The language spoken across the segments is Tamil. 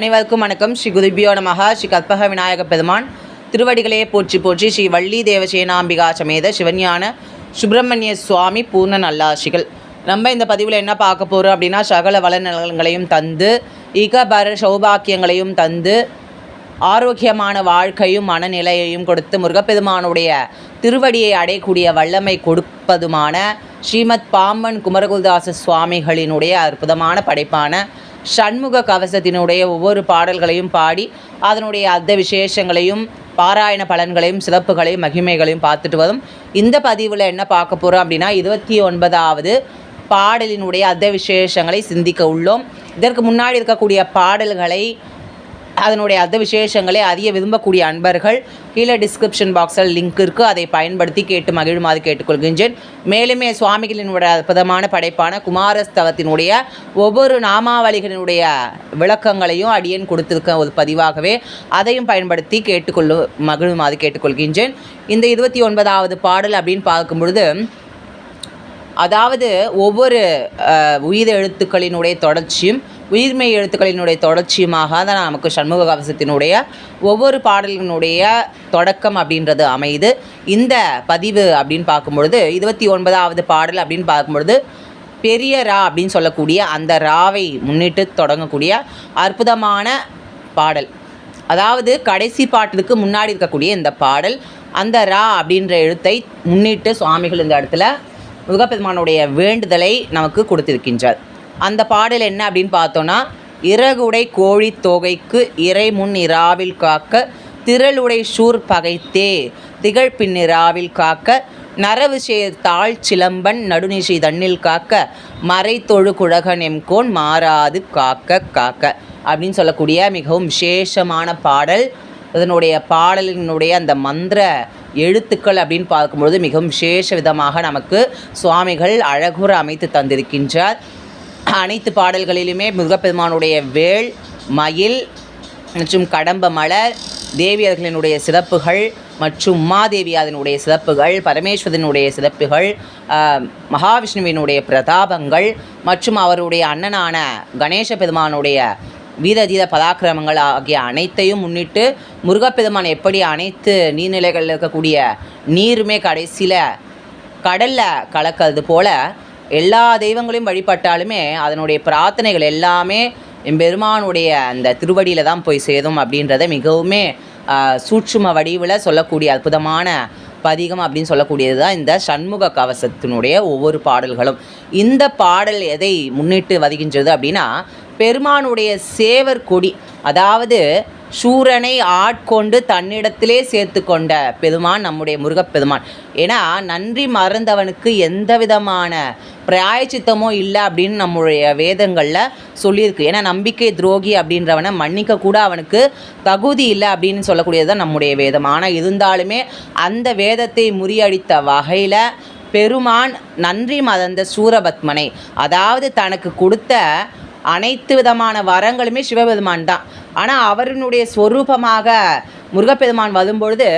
அனைவருக்கும் வணக்கம். ஸ்ரீ குருபியோ நமகா ஸ்ரீ கற்பக விநாயக பெருமான். திருவடிகளே போற்றி போற்றி ஸ்ரீ வள்ளி தேவசேனாம்பிகா சமேத சிவஞான சுப்பிரமணிய சுவாமி பூர்ண நல்லாசிகள் நம்ம இந்த பதிவில் என்ன பார்க்க போகிறோம் அப்படின்னா சகல வளநலங்களையும் தந்து இகபர சௌபாக்கியங்களையும் தந்து ஆரோக்கியமான வாழ்க்கையும் மனநிலையையும் கொடுத்து முருகப்பெருமானுடைய திருவடியை அடையக்கூடிய வல்லமை கொடுப்பதுமான ஸ்ரீமத் பாம்பன் குமரகுருதாச சுவாமிகளினுடைய அற்புதமான படைப்பான சண்முக கவசத்தினுடைய ஒவ்வொரு பாடல்களையும் பாடி அதனுடைய அர்த்த விசேஷங்களையும் பாராயண பலன்களையும் சிறப்புகளையும் மகிமைகளையும் பார்த்துட்டு வரும். இந்த பதிவில் என்ன பார்க்க போகிறோம் அப்படின்னா இருபத்தி ஒன்பதாவது பாடலினுடைய அர்த்த விசேஷங்களை சிந்திக்க உள்ளோம். இதற்கு முன்னாடி இருக்கக்கூடிய பாடல்களை அதனுடைய அர்த்த விசேஷங்களை அறிய விரும்பக்கூடிய அன்பர்கள் கீழே டிஸ்கிரிப்ஷன் பாக்ஸில் லிங்க் இருக்குது அதை பயன்படுத்தி கேட்டு மகிழுமாறு கேட்டுக்கொள்கின்றேன். மேலுமே சுவாமிகளினுடைய அற்புதமான படைப்பான குமாரஸ்தவத்தினுடைய ஒவ்வொரு நாமாவளிகளினுடைய விளக்கங்களையும் அடியேன் கொடுத்திருக்க ஒரு பதிவாகவே அதையும் பயன்படுத்தி கேட்டுக்கொள்ளு மகிழுமாறு கேட்டுக்கொள்கின்றேன். இந்த இருபத்தி ஒன்பதாவது பாடல் அப்படின்னு பார்க்கும் பொழுது அதாவது ஒவ்வொரு உயிர் எழுத்துக்களினுடைய தொடர்ச்சியும் உயிர்மை எழுத்துக்களினுடைய தொடர்ச்சியுமாக தான் நமக்கு சண்முக கவசத்தினுடைய ஒவ்வொரு பாடலினுடைய தொடக்கம் அப்படின்றது அமையுது. இந்த பதிவு அப்படின்னு பார்க்கும்பொழுது இருபத்தி ஒன்பதாவது பாடல் அப்படின்னு பார்க்கும்பொழுது பெரிய ரா அப்படின்னு சொல்லக்கூடிய அந்த ராவை முன்னிட்டு தொடங்கக்கூடிய அற்புதமான பாடல். அதாவது கடைசி பாட்டுக்கு முன்னாடி இருக்கக்கூடிய இந்த பாடல் அந்த ரா அப்படின்ற எழுத்தை முன்னிட்டு சுவாமிகள் இந்த இடத்துல முருகப்பெருமானுடைய வேண்டுதலை நமக்கு கொடுத்திருக்கின்றார். அந்த பாடல் என்ன அப்படின்னு பார்த்தோன்னா இறகுடை கோழி தொகைக்கு இறை முன் இராவில் காக்க திரளுடை சூர் பகைத்தே திகழ்பின் பின்னிராவில் காக்க நரவு தாழ் சிலம்பன் நடுநிசை தண்ணில் காக்க மறை தொழு குழகன் எம்கோன் மாறாது காக்க காக்க. அப்படின்னு சொல்லக்கூடிய மிகவும் விசேஷமான பாடல். இதனுடைய பாடலினுடைய அந்த மந்திர எழுத்துக்கள் அப்படின்னு பார்க்கும்பொழுது மிகவும் விசேஷ விதமாக நமக்கு சுவாமிகள் அழகுற அமைத்து தந்திருக்கின்றார். அனைத்து பாடல்களிலுமே முருகப்பெருமானுடைய வேல் மயில் மற்றும் கடம்ப மலர் தேவியர்களினுடைய சிறப்புகள் மற்றும் உமாதேவி அதனுடைய சிறப்புகள் பரமேஸ்வரனுடைய சிறப்புகள் மகாவிஷ்ணுவினுடைய பிரதாபங்கள் மற்றும் அவருடைய அண்ணனான கணேச பெருமானுடைய வீரதீர பராக்கிரமங்கள் ஆகிய அனைத்தையும் முன்னிட்டு முருகப்பெருமான் எப்படி அனைத்து நீர்நிலைகளில் இருக்கக்கூடிய நீருமே கடைசியில் கடலில் கலக்கிறது போல எல்லா தெய்வங்களையும் வழிபட்டாலுமே அதனுடைய பிரார்த்தனைகள் எல்லாமே எம்பெருமானுடைய அந்த திருவடியில் தான் போய் சேரும் அப்படின்றத மிகவுமே சூட்சும வடிவில் சொல்லக்கூடிய அற்புதமான பதிகம் அப்படின்னு சொல்லக்கூடியது தான் இந்த சண்முக கவசத்தினுடைய ஒவ்வொரு பாடல்களும். இந்த பாடல் எதை முன்னிட்டு வருகின்றது அப்படின்னா பெருமானுடைய சேவர் கொடி அதாவது சூரனை ஆட்கொண்டு தன்னிடத்திலே சேர்த்து கொண்ட பெருமான் நம்முடைய முருகப்பெருமான். ஏன்னா நன்றி மறந்தவனுக்கு எந்த விதமான பிராயச்சித்தமோ இல்லை அப்படின்னு நம்முடைய வேதங்களில் சொல்லியிருக்கு. ஏன்னா நம்பிக்கை துரோகி அப்படின்றவனை மன்னிக்க கூட அவனுக்கு தகுதி இல்லை அப்படின்னு சொல்லக்கூடியது தான் நம்முடைய வேதம். ஆனால் இருந்தாலுமே அந்த வேதத்தை முறியடித்த வகையில் பெருமான் நன்றி மதந்த சூரபத்மனை அதாவது தனக்கு கொடுத்த அனைத்து விதமான வரங்களுமே சிவபெருமான் தான். ஆனால் அவரினுடைய ஸ்வரூபமாக முருகப்பெருமான் வரும்பொழுது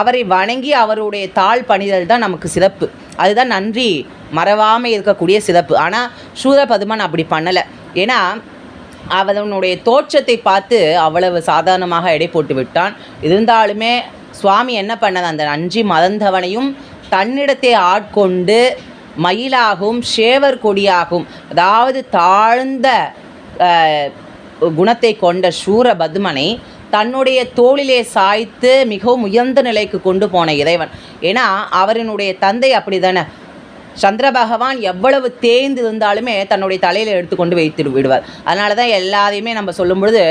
அவரை வணங்கி அவருடைய தாழ் பணிதல் தான் நமக்கு சிறப்பு. அதுதான் நன்றி மறவாமல் இருக்கக்கூடிய சிறப்பு. ஆனால் சூரபதுமன் அப்படி பண்ணலை. ஏன்னா அவனுடைய தோற்றத்தை பார்த்து அவ்வளவு சாதாரணமாக எடை போட்டு விட்டான். இருந்தாலுமே சுவாமி என்ன பண்ணது அந்த நன்றி மறந்தவனையும் தன்னிடத்தை ஆட்கொண்டு மயிலாகவும் ஷேவர் கொடியாகவும் அதாவது தாழ்ந்த குணத்தை கொண்ட சூரபதுமனை தன்னுடைய தோளிலே சாய்த்து மிகவும் உயர்ந்த நிலைக்கு கொண்டு போன இறைவன். ஏன்னா அவரினுடைய தந்தை அப்படி தானே சந்திர பகவான் எவ்வளவு தேய்ந்து இருந்தாலுமே தன்னுடைய தலையில் எடுத்துக்கொண்டு வைத்து விடுவார். அதனால தான் எல்லாத்தையுமே நம்ம சொல்லும் பொழுது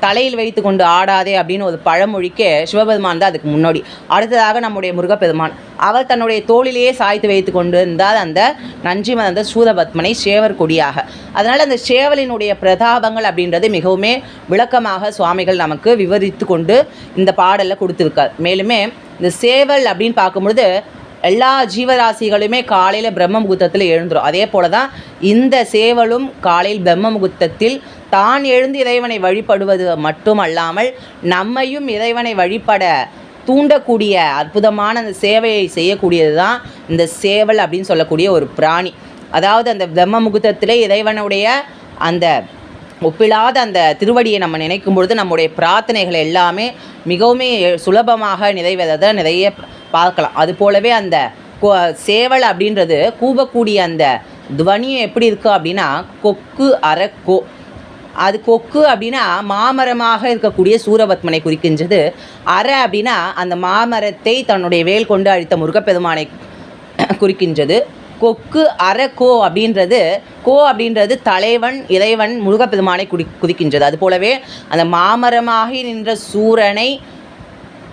தலையில் வைத்து கொண்டு ஆடாதே அப்படின்னு ஒரு பழமொழிக்கு சிவபெருமான் தான் அதுக்கு முன்னோடி. அடுத்ததாக நம்முடைய முருகப்பெருமான். அவர் தன்னுடைய தோளிலேயே சாய்த்து வைத்து கொண்டு இருந்தால் அந்த நஞ்சிமன் மறந்த சூரபத்மனை சேவர் கொடியாக. அதனால் அந்த சேவலினுடைய பிரதாபங்கள் அப்படின்றது மிகவுமே விளக்கமாக சுவாமிகள் நமக்கு விவரித்து கொண்டு இந்த பாடலில் கொடுத்துருக்கார். மேலுமே இந்த சேவல் அப்படின்னு பார்க்கும்பொழுது எல்லா ஜீவராசிகளுமே காலையில் பிரம்ம முகூர்த்தத்தில் அதே போல தான் இந்த சேவலும் காலையில் பிரம்ம முகூர்த்தத்தில் தான் எழுந்து இறைவனை வழிபடுவது மட்டுமல்லாமல் நம்மையும் இறைவனை வழிபட தூண்டக்கூடிய அற்புதமான அந்த சேவையை செய்யக்கூடியது தான் இந்த சேவல் அப்படின்னு சொல்லக்கூடிய ஒரு பிராணி. அதாவது அந்த பிரம்ம முகூர்த்தத்திலே இறைவனுடைய அந்த ஒப்பிலாத அந்த திருவடியை நம்ம நினைக்கும் பொழுது நம்முடைய பிரார்த்தனைகள் எல்லாமே மிகவும் சுலபமாக நிறைவேறதை நிறைய பார்க்கலாம். அது போலவே அந்த சேவல் அப்படின்றது கூவக்கூடிய அந்த துவனியும் எப்படி இருக்குது அப்படின்னா கொக்கு அரக்கோ அது கொக்கு அப்படின்னா மாமரமாக இருக்கக்கூடிய சூரபத்மனை குறிக்கின்றது. அற அப்படின்னா அந்த மாமரத்தை தன்னுடைய வேல் கொண்டு அழித்த முருகப்பெருமானை குறிக்கின்றது. கொக்கு அரக்கோ அப்படின்றது கோ அப்படின்றது தலைவன் இறைவன் முருகப்பெருமானை குடி குறிக்கின்றது. அது போலவே அந்த மாமரமாகி நின்ற சூரனை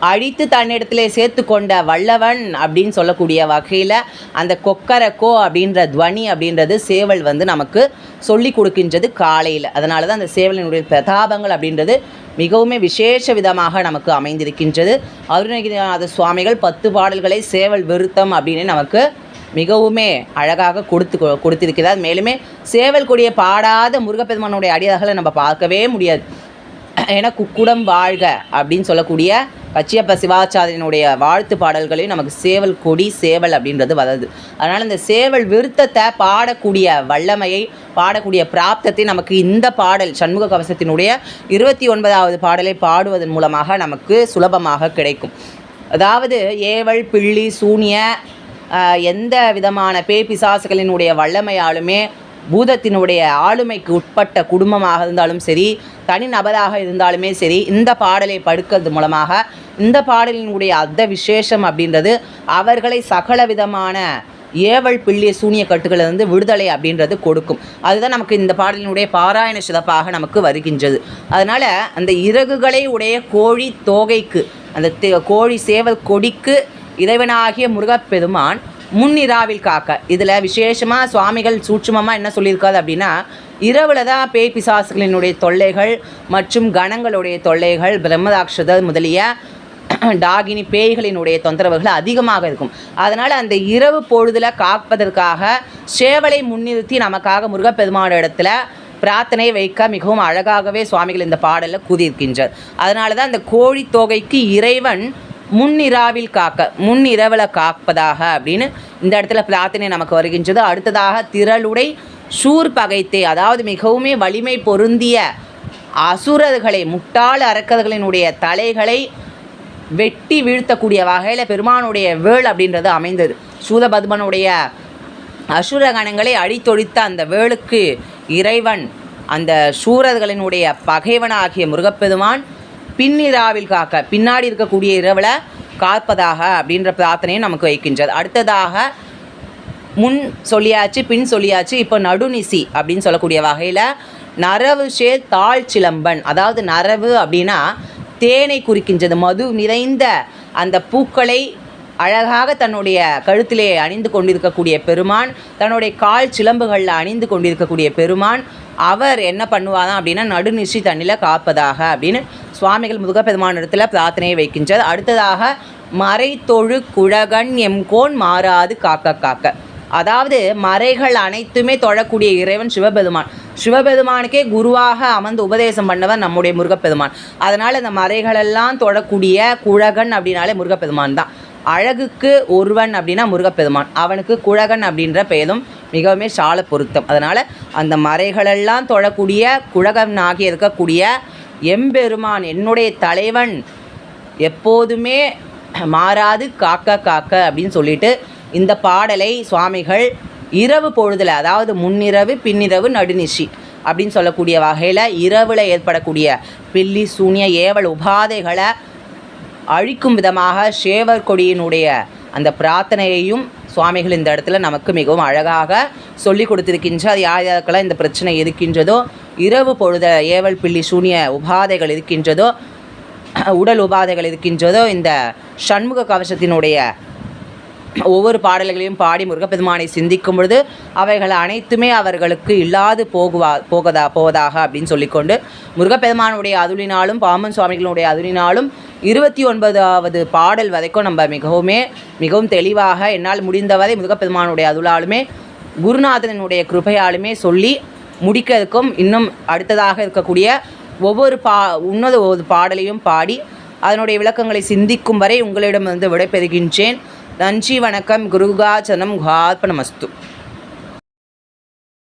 அழித்து தன்னிடத்திலே சேர்த்து கொண்ட வல்லவன் அப்படின்னு சொல்லக்கூடிய வகையில் அந்த கொக்கரக்கோ அப்படின்ற துவனி அப்படின்றது சேவல் வந்து நமக்கு சொல்லி கொடுக்கின்றது காலையில். அதனால தான் அந்த சேவலினுடைய பிரதாபங்கள் அப்படின்றது மிகவும் விசேஷ விதமாக நமக்கு அமைந்திருக்கின்றது. அருணகிரிநாத சுவாமிகள் பத்து பாடல்களை சேவல் விருத்தம் அப்படின்னு நமக்கு மிகவுமே அழகாக கொடுத்து கொ- கொடுத்திருக்கிறார். மேலுமே சேவல் கொடியை பாடாத முருகப்பெருமானுடைய அடியார்களை நம்ம பார்க்கவே முடியாது. ஏன்னா குக்குடம் வாழ்க அப்படின்னு சொல்லக்கூடிய கச்சியப்ப சிவாச்சாரியனுடைய வாழ்த்து பாடல்களையும் நமக்கு சேவல் கொடி சேவல் அப்படின்றது வருது. அதனால் இந்த சேவல் விருத்தத்தை பாடக்கூடிய வல்லமையை பாடக்கூடிய பிராப்தத்தை நமக்கு இந்த பாடல் சண்முக கவசத்தினுடைய இருபத்தி ஒன்பதாவது பாடலை பாடுவதன் மூலமாக நமக்கு சுலபமாக கிடைக்கும். அதாவது ஏவல் பிள்ளி சூனிய எந்த விதமான பேய் பிசாசுகளினுடைய வல்லமையாலுமே பூதத்தினுடைய ஆளுமைக்கு உட்பட்ட குடும்பமாக இருந்தாலும் சரி தனி நபராக இருந்தாலுமே சரி இந்த பாடலை படுக்கிறது மூலமாக இந்த பாடலினுடைய அர்த்த விசேஷம் அப்படின்றது அவர்களை சகல விதமான ஏவல் பிள்ளிய சூனிய கட்டுகளிலிருந்து விடுதலை அப்படின்றது கொடுக்கும். அதுதான் நமக்கு இந்த பாடலினுடைய பாராயண சிறப்பாக நமக்கு வருகின்றது. அதனால் அந்த இறகுகளை உடைய கோழி தோகைக்கு அந்த தே- கோழி சேவல் கொடிக்கு இறைவனாகிய முருகப்பெருமான் முன்னிராவில் காக்க. இதில் விசேஷமாக சுவாமிகள் சூட்சமாக என்ன சொல்லியிருக்காது அப்படின்னா இரவில் தான் பேய் பிசாசுகளினுடைய தொல்லைகள் மற்றும் கணங்களுடைய தொல்லைகள் பிரம்மராட்சதர் முதலிய டாகினி பேய்களினுடைய தொந்தரவுகள் அதிகமாக இருக்கும். அதனால் அந்த இரவு பொழுதில் காப்பதற்காக சேவலை முன்னிறுத்தி நமக்காக முருகப்பெருமான இடத்துல பிரார்த்தனை வைக்க மிகவும் அழகாகவே சுவாமிகள் இந்த பாடலில் கூதியிருக்கின்றார் அதனால தான் அந்த கோழி தொகைக்கு இறைவன் முன்னிராவில் காக்க முன்னிரவில் காப்பதாக அப்படின்னு இந்த இடத்துல பிரார்த்தனை நமக்கு வருகின்றது. அடுத்ததாக திரளுடை சூர் பகைத்தே அதாவது மிகவுமே வலிமை பொருந்திய அசுரர்களை முட்டாள் அரக்கர்களினுடைய தலைகளை வெட்டி வீழ்த்தக்கூடிய வகையில் பெருமானுடைய வேள் அப்படின்றது அமைந்தது. சூதபத்மனுடைய அசுர கணங்களை அழித்தொழித்த அந்த வேளுக்கு இறைவன் அந்த சூரர்களினுடைய பகைவனாகிய முருகப்பெருமான் பின்னிராவில் காக்க பின்னாடி இருக்கக்கூடிய இரவில் காப்பதாக அப்படின்ற பிரார்த்தனையை நமக்கு வைக்கின்றது. அடுத்ததாக முன் சொல்லியாச்சு பின் சொல்லியாச்சு இப்போ நடுநிசி அப்படின்னு சொல்லக்கூடிய வகையில் நரவு சேர் தாழ் சிலம்பன். அதாவது நரவு அப்படின்னா தேனை குறிக்கின்றது. மது நிறைந்த அந்த பூக்களை அழகாக தன்னுடைய கழுத்திலே அணிந்து கொண்டிருக்கக்கூடிய பெருமான் தன்னுடைய கால் சிலம்புகளில் அணிந்து கொண்டிருக்கக்கூடிய பெருமான் அவர் என்ன பண்ணுவாராம் அப்படின்னா நடுநிசி தண்ணியில் காப்பதாக அப்படின்னு சுவாமிகள் முதுகப்பெருமான இடத்துல பிரார்த்தனையை வைக்கின்றது அடுத்ததாக மறைத்தொழு குழகன் எம்கோன் மாறாது காக்க காக்க. அதாவது மறைகள் அனைத்துமே தொழக்கூடிய இறைவன் சிவபெருமான். சிவபெருமானுக்கே குருவாக அமர்ந்து உபதேசம் பண்ணவன் நம்முடைய முருகப்பெருமான். அதனால் இந்த மறைகளெல்லாம் தொழக்கூடிய குழகன் அப்படின்னாலே முருகப்பெருமான் தான். அழகுக்கு ஒருவன் அப்படின்னா முருகப்பெருமான். அவனுக்கு குழகன் அப்படின்ற பெயரும் மிகவுமே சால பொருத்தம். அதனால் அந்த மறைகளெல்லாம் தொழக்கூடிய குழகன் ஆகி இருக்கக்கூடிய எம்பெருமான் என்னுடைய தலைவன். எப்போதுமே மாறாது காக்க காக்க அப்படின்னு சொல்லிட்டு இந்த பாடலை சுவாமிகள் இரவு பொழுதில் அதாவது முன்னிரவு பின்னிரவு நடுநிஷி அப்படின்னு சொல்லக்கூடிய வகையில் இரவில் ஏற்படக்கூடிய பில்லி சூனிய ஏவல் உபாதைகளை அழிக்கும் விதமாக சேவர் கொடியினுடைய அந்த பிரார்த்தனையையும் சுவாமிகள் இந்த இடத்துல நமக்கு மிகவும் அழகாக சொல்லி கொடுத்திருக்கின்ற அது யார் யாருக்கெல்லாம் இந்த பிரச்சனை இருக்கின்றதோ இரவு பொழுத ஏவல் பிள்ளி சூனிய உபாதைகள் இருக்கின்றதோ உடல் உபாதைகள் இருக்கின்றதோ இந்த சண்முக கவசத்தினுடைய ஒவ்வொரு பாடல்களையும் பாடி முருகப்பெருமானை சிந்திக்கும் பொழுது அவைகள் அனைத்துமே அவர்களுக்கு இல்லாது போகுவா போகதா போவதாக அப்படின்னு சொல்லிக்கொண்டு முருகப்பெருமானுடைய அதுலினாலும் பாமன் சுவாமிகளுடைய அதுலினாலும் இருபத்தி ஒன்பதாவது பாடல் வரைக்கும் நம்ம மிகவுமே மிகவும் தெளிவாக என்னால் முடிந்தவரை முருகப்பெருமானுடைய அதுலாலுமே குருநாதனுடைய கிருபையாலுமே சொல்லி முடிக்கிறதுக்கும் இன்னும் அடுத்ததாக இருக்கக்கூடிய ஒவ்வொரு பா இன்னொரு ஒரு பாடலையும் பாடி அதனுடைய விளக்கங்களை சிந்திக்கும் வரை உங்களிடமிருந்து விடைபெறுகின்றேன். நன்றி வணக்கம். குருகாச்சனம் குஹார்ப்பணமஸ்து